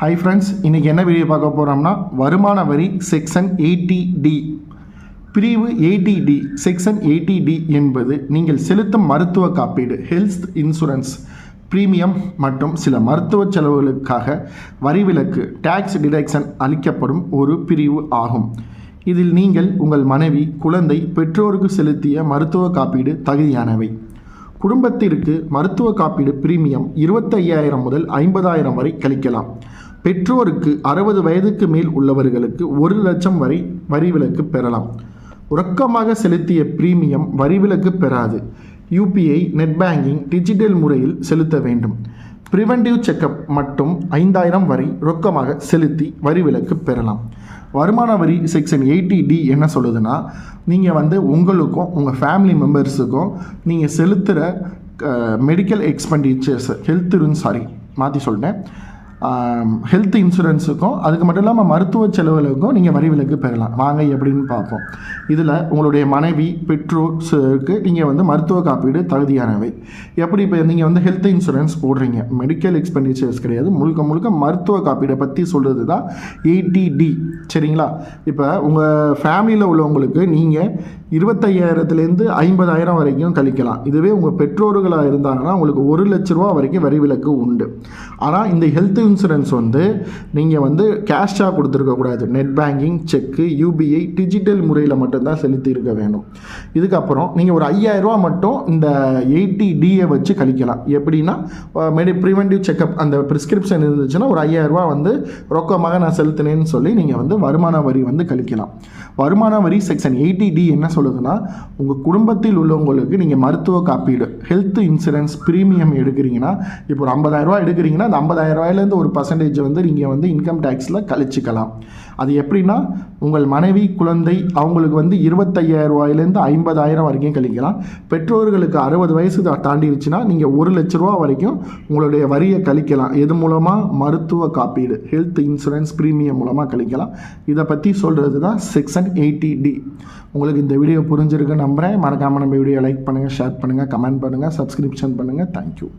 Hi friends இன்றைக்கி என்ன video பார்க்க போகிறோம்னா வருமான வரி செக்ஷன் எயிட்டி டி பிரிவு eighty D section eighty D என்பது நீங்கள் செலுத்தும் மருத்துவ காப்பீடு ஹெல்த் இன்சூரன்ஸ் பிரீமியம் மற்றும் சில மருத்துவ செலவுகளுக்காக வரி விலக்கு டேக்ஸ் டிடக்ஷன் அளிக்கப்படும் ஒரு பிரிவு ஆகும். இதில் நீங்கள் உங்கள் மனைவி குழந்தை பெற்றோருக்கு செலுத்திய மருத்துவ காப்பீடு தகுதியானவை. குடும்பத்திற்கு மருத்துவ காப்பீடு பிரீமியம் இருபத்தையாயிரம் முதல் ஐம்பதாயிரம் வரை கழிக்கலாம். பெற்றோருக்கு அறுபது வயதுக்கு மேல் உள்ளவர்களுக்கு ஒரு லட்சம் வரை வரி விலக்கு பெறலாம். ரொக்கமாக செலுத்திய பிரீமியம் வரி விலக்கு பெறாது. யூபிஐ நெட் பேங்கிங் டிஜிட்டல் முறையில் செலுத்த வேண்டும். ப்ரிவென்டிவ் செக்கப் மட்டும் ஐந்தாயிரம் வரை ரொக்கமாக செலுத்தி வரி விலக்கு பெறலாம். வருமான வரி செக்ஷன் எயிட்டி டி என்ன சொல்லுதுன்னா நீங்கள் வந்து உங்களுக்கும் உங்கள் ஃபேமிலி மெம்பர்ஸுக்கும் நீங்கள் செலுத்துகிற மெடிக்கல் எக்ஸ்பெண்டிச்சர்ஸ் ஹெல்த் சாரி மாற்றி சொல்லிட்டேன் ஹெல்த் இன்சூரன்ஸுக்கும் அதுக்கு மட்டும் இல்லாமல் மருத்துவ செலவுகளுக்கும் நீங்கள் வரி விலக்கு பெறலாம். வாங்க எப்படின்னு பார்ப்போம். இதில் உங்களுடைய மனைவி பெற்றோர்ஸுக்கு நீங்கள் வந்து மருத்துவ காப்பீடு தகுதியானவை. எப்படி இப்போ நீங்கள் வந்து ஹெல்த் இன்சூரன்ஸ் போடுறீங்க? மெடிக்கல் எக்ஸ்பெண்டிச்சர்ஸ் கிடையாது. முழுக்க முழுக்க மருத்துவ காப்பீடை பற்றி சொல்கிறது தான் ஏடிடி சரிங்களா? இப்போ உங்கள் ஃபேமிலியில் உள்ளவங்களுக்கு நீங்கள் இருபத்தையாயிரத்துலேருந்து ஐம்பதாயிரம் வரைக்கும் கழிக்கலாம். இதுவே உங்கள் பெற்றோர்களாக இருந்தாங்கன்னா உங்களுக்கு ஒரு லட்ச ரூபா வரைக்கும் வரி விலக்கு உண்டு. ஆனால் இந்த ஹெல்த் இன்சூரன்ஸ் வந்து நீங்கள் வந்து கேஷாக கொடுத்துருக்கக்கூடாது net banking cheque UPI digital முறையில் மட்டும்தான் செலுத்தி இருக்க வேணும். இதுக்கப்புறம் நீங்கள் ஒரு ஐயாயிரரூவா மட்டும் இந்த எயிட்டி டிஏ வச்சு கழிக்கலாம். எப்படின்னா மெடி ப்ரிவென்டிவ் செக்கப் அந்த ப்ரிஸ்கிரிப்ஷன் இருந்துச்சுன்னா ஒரு ஐயாயிரரூவா வந்து ரொக்கமாக நான் செலுத்தினேன்னு சொல்லி நீங்கள் வந்து வருமான வரி வந்து கழிக்கலாம். வருமான வரி செக்ஷன் எயிட்டி டி என்ன சொல்லுதுன்னா உங்கள் குடும்பத்தில் உள்ளவங்களுக்கு நீங்கள் மருத்துவ காப்பீடு ஹெல்த் இன்சூரன்ஸ் ப்ரீமியம் எடுக்கிறீங்கன்னா இப்போ ஒரு ஐம்பதாயிரரூவா எடுக்கிறீங்கன்னா அந்த ஐம்பதாயிரம் ரூபாயிலேருந்து ஒரு பர்சன்டேஜ் வந்து நீங்கள் வந்து இன்கம் டேக்ஸில் கழிச்சிக்கலாம். அது எப்படின்னா உங்கள் மனைவி குழந்தை அவங்களுக்கு வந்து இருபத்தையாயிரம் ரூபாயிலேருந்து ஐம்பதாயிரம் வரைக்கும் கழிக்கலாம். பெற்றோர்களுக்கு அறுபது வயசு தாண்டிடுச்சுன்னா நீங்கள் ஒரு லட்ச ரூபா வரைக்கும் உங்களுடைய வரியை கழிக்கலாம். எது மூலமாக மருத்துவ காப்பீடு ஹெல்த் இன்சூரன்ஸ் ப்ரீமியம் மூலமாக கழிக்கலாம். இதை பற்றி சொல்கிறது தான் செக்ஷன் எயிட்டி டி உங்களுக்கு இந்த வீடியோ புரிஞ்சிருக்கு நம்புகிறேன் மறக்காமல் நம்ம வீடியோ லைக் பண்ணுங்கள் ஷேர் பண்ணுங்கள் கமெண்ட் பண்ணுங்கள் சப்ஸ்கிரிப்ஷன் பண்ணுங்கள் தேங்க்யூ